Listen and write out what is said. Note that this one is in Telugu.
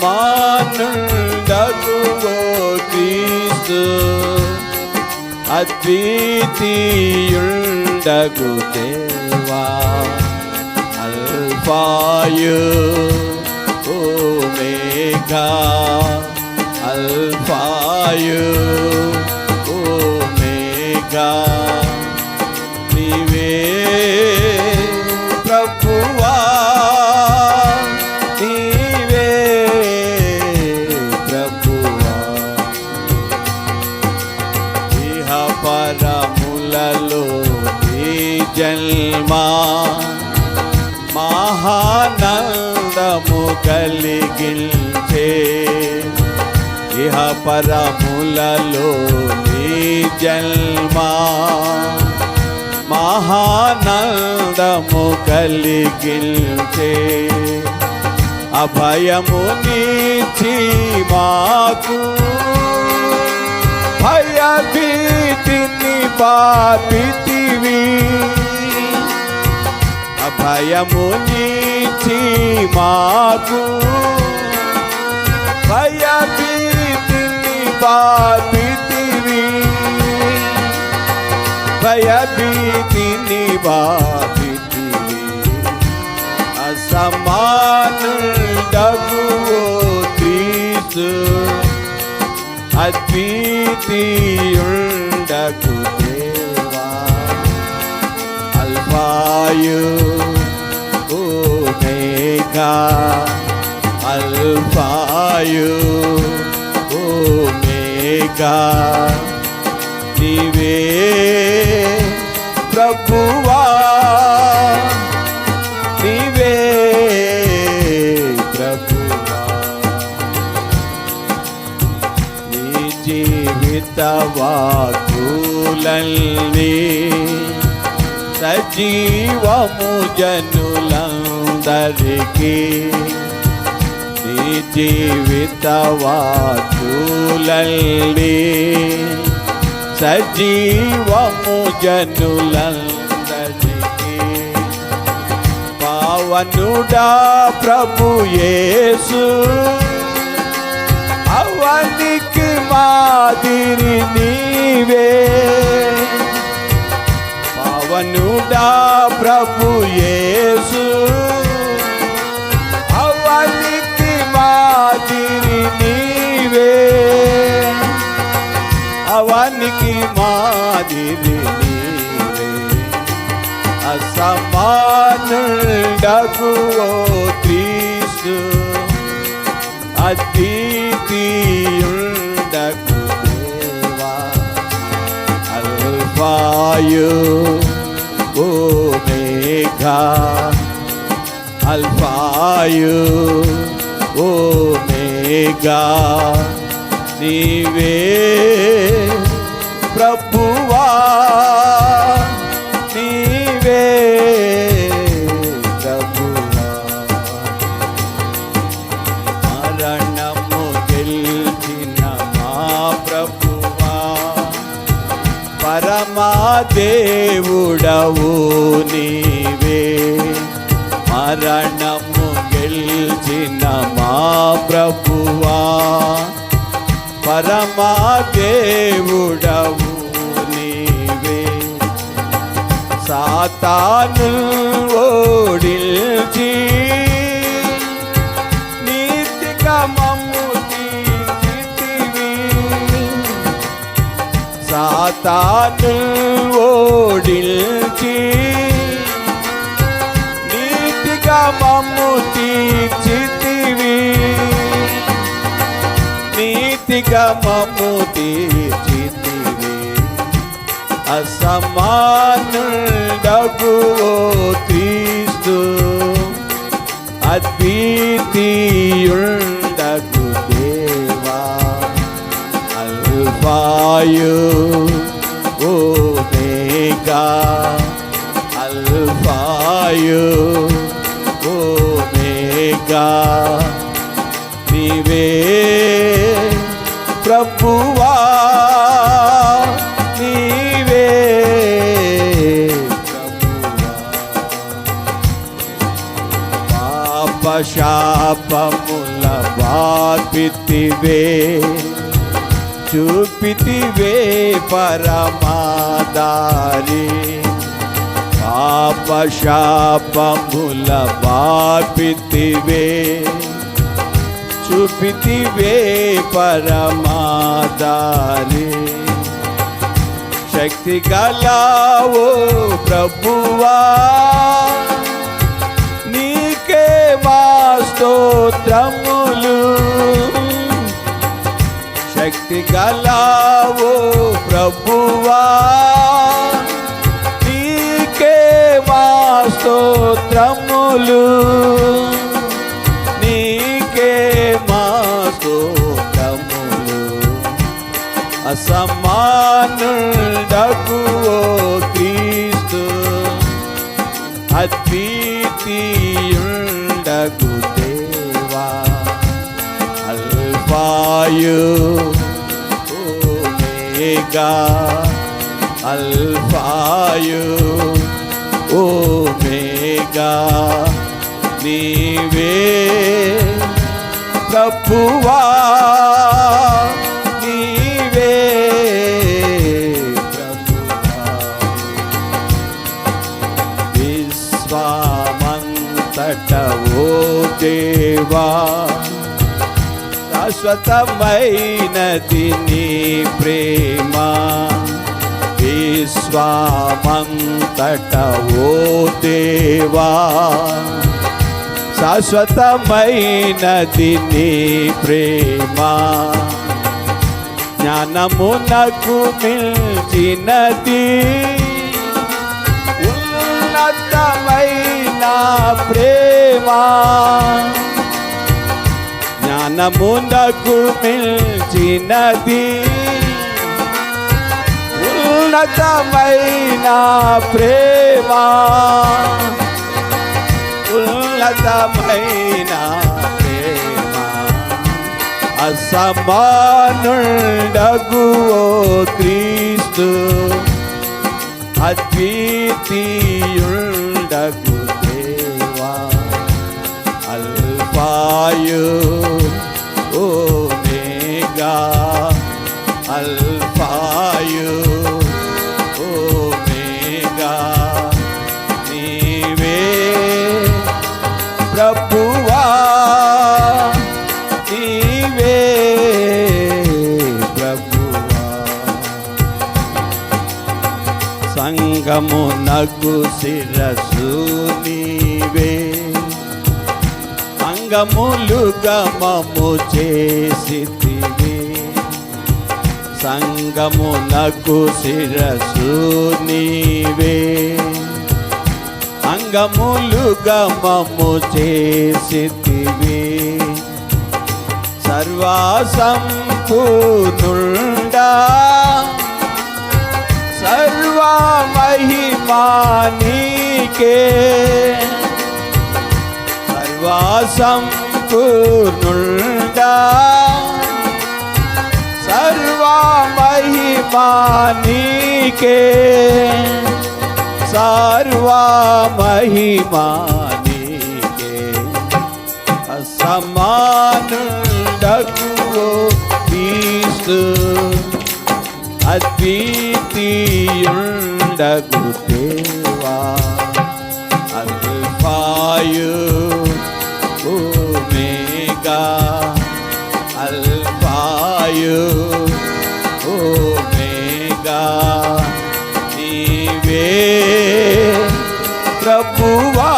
Amanul dagugotistu Advitiyul dagudeva Alfayu Omega Alfayu Omega Nivea ఈ జన్మా మహానందము కలిగించే ఇహ పరములలో ఈ జన్మా మహానందము కలిగించే అభయము నీచి మాకు భయభీతిని పాపితివి అభయము నీచి మాకు. భయభీతిని పాపితివి భయభీతిని పాపితివి అసమాను డగు క్రీస్తు అద్వితీయుండగు దేవా. అల్ఫాయు ఓమేఘా అల్ఫాయు ఓమేఘా నీవే ప్రభువా వాకులల్ని సజీవము జనులందరికీ నీ జీవిత వాకులల్ని సజీవము జనులందరికీ పావనుడా ప్రభు యేసు నీవే. పవనుడా ప్రభు యేసు. అవనికి మాదిరి నీవే. అవనికి మాదిరి నీవే. అసమానుడగు ఓ క్రీస్తు. అద్వితీయుండగు అల్ఫాయు ఓమేఘా అల్ఫాయు ఓమేఘా నీవే ప్రభువా. ప్రభువా పరమా దేవుడవు నీవే. సాతాను ఓడిల్చి నీతిగా మమ్ము సాతాను ఓడిల్చి నీతిగా మమ్ము తీర్చితివి నీతిగా మమ్ము తీర్చితివి అసమానుడగు ఓ క్రీస్తు అద్వితీయుండగు దేవా అల్ఫాయు ఓమేగా అల్ఫాయు ఓమేగా నీవే ప్రభువా నీవే పాపశాపముల బాపితివే చూపితివే పరమాదారి పాపశాపముల బాపితివే చూపితివే పరమాదారి శక్తి గలావో ప్రభువా నీకే మా స్తోత్రములు. శక్తి గలావో ప్రభువా నీకే మా స్తోత్రములు. అసమానుడగు ఓ క్రీస్తు. అద్వితీయుండగు దేవా. అల్ఫాయు ఓమేగా. అల్ఫాయు ఓమేగా. నీవే ప్రభువా. దేవా శాశ్వతమైనది నీ ప్రేమ. విశ్వామంతట ఓ దేవా? శాశ్వతమైనది నీ ప్రేమ. జ్ఞానము జ్ఞానమునకు మిల్చినది ఉన్నతమైన ప్రేమ. జ్ఞానమునకు మిల్చినది ఉన్నతమైన ప్రేమా. ఉన్నతమైన ప్రేమ. అసమానుండగు ఓ క్రీస్తు. అద్వితీయుండగు దేవా. అల్పాయు సంగము నగు శిరసు నీవే. అంగములుగా మము చేసితివి. సంగము నగు శిరసు నీవే. అంగములుగా మము చేసితివి. महिमानी के सर्वासम पूर्णुंडा सर्वा महिमानी के सर्वा महिमानी के असमान डकुओ पीस। अद्वितीय అడగు దేవా అల్ఫాయు ఓమేగా అల్ఫాయు ఓమేగా నీవే ప్రభువా.